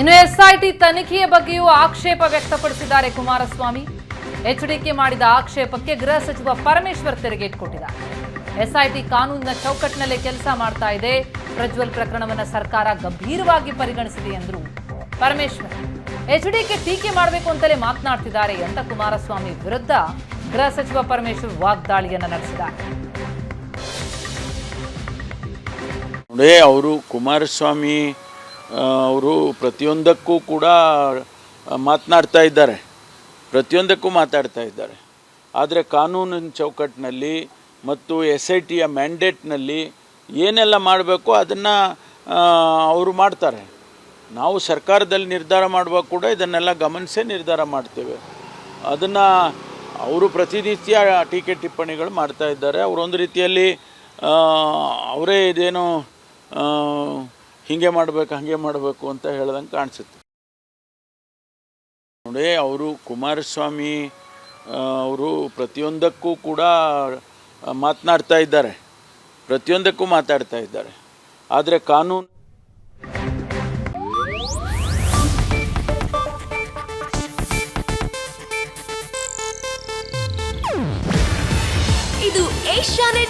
ಇನ್ನು ಎಸ್ಐಟಿ ತನಿಖೆಯ ಬಗ್ಗೆಯೂ ಆಕ್ಷೇಪ ವ್ಯಕ್ತಪಡಿಸಿದ್ದಾರೆ ಕುಮಾರಸ್ವಾಮಿ. ಎಚ್ಡಿಕೆ ಮಾಡಿದ ಆಕ್ಷೇಪಕ್ಕೆ ಗೃಹ ಸಚಿವ ಪರಮೇಶ್ವರ್ ತಿರುಗೇಟ್ ಕೊಟ್ಟಿದ್ದಾರೆ. ಎಸ್ಐಟಿ ಕಾನೂನಿನ ಚೌಕಟ್ಟಿನಲ್ಲಿ ಕೆಲಸ ಮಾಡ್ತಾ ಇದೆ. ಪ್ರಜ್ವಲ್ ಪ್ರಕರಣವನ್ನು ಸರ್ಕಾರ ಗಂಭೀರವಾಗಿ ಪರಿಗಣಿಸಿದೆ ಎಂದರು ಪರಮೇಶ್ವರ್. ಎಚ್ಡಿಕೆ ಟೀಕೆ ಮಾಡಬೇಕು ಅಂತಲೇ ಮಾತನಾಡ್ತಿದ್ದಾರೆ ಅಂತ ಕುಮಾರಸ್ವಾಮಿ ವಿರುದ್ಧ ಗೃಹ ಸಚಿವ ಪರಮೇಶ್ವರ್ ವಾಗ್ದಾಳಿಯನ್ನು ನಡೆಸಿದ್ದಾರೆ. ನೋಡಿ, ಅವರು ಕುಮಾರಸ್ವಾಮಿ ಅವರು ಪ್ರತಿಯೊಂದಕ್ಕೂ ಕೂಡ ಮಾತನಾಡ್ತಾ ಇದ್ದಾರೆ. ಪ್ರತಿಯೊಂದಕ್ಕೂ ಮಾತಾಡ್ತಾ ಇದ್ದಾರೆ. ಆದರೆ ಕಾನೂನಿನ ಚೌಕಟ್ಟಿನಲ್ಲಿ ಮತ್ತು ಎಸ್ ಐ ಟಿಯ ಮ್ಯಾಂಡೇಟ್ನಲ್ಲಿ ಏನೆಲ್ಲ ಮಾಡಬೇಕು ಅದನ್ನು ಅವರು ಮಾಡ್ತಾರೆ. ನಾವು ಸರ್ಕಾರದಲ್ಲಿ ನಿರ್ಧಾರ ಮಾಡುವಾಗ ಕೂಡ ಇದನ್ನೆಲ್ಲ ಗಮನಿಸೇ ನಿರ್ಧಾರ ಮಾಡ್ತೇವೆ. ಅದನ್ನು ಅವರು ಪ್ರತಿನಿತ್ಯ ಟೀಕೆ ಟಿಪ್ಪಣಿಗಳು ಮಾಡ್ತಾ ಇದ್ದಾರೆ. ಅವರೊಂದು ರೀತಿಯಲ್ಲಿ ಅವರೇ ಇದೇನು ಹೀಗೆ ಮಾಡಬೇಕು, ಹಾಗೆ ಮಾಡಬೇಕು ಅಂತ ಹೇಳ್ದಂಗೆ ಕಾಣಿಸುತ್ತೆ. ನೋಡಿ, ಅವರು ಕುಮಾರಸ್ವಾಮಿ ಅವರು ಪ್ರತಿಯೊಂದಕ್ಕೂ ಕೂಡ ಮಾತನಾಡ್ತಾ ಇದ್ದಾರೆ. ಪ್ರತಿಯೊಂದಕ್ಕೂ ಮಾತಾಡ್ತಾ ಇದ್ದಾರೆ. ಆದರೆ ಕಾನೂನು ಇದು ಏಷ್ಯಾನೆಟ್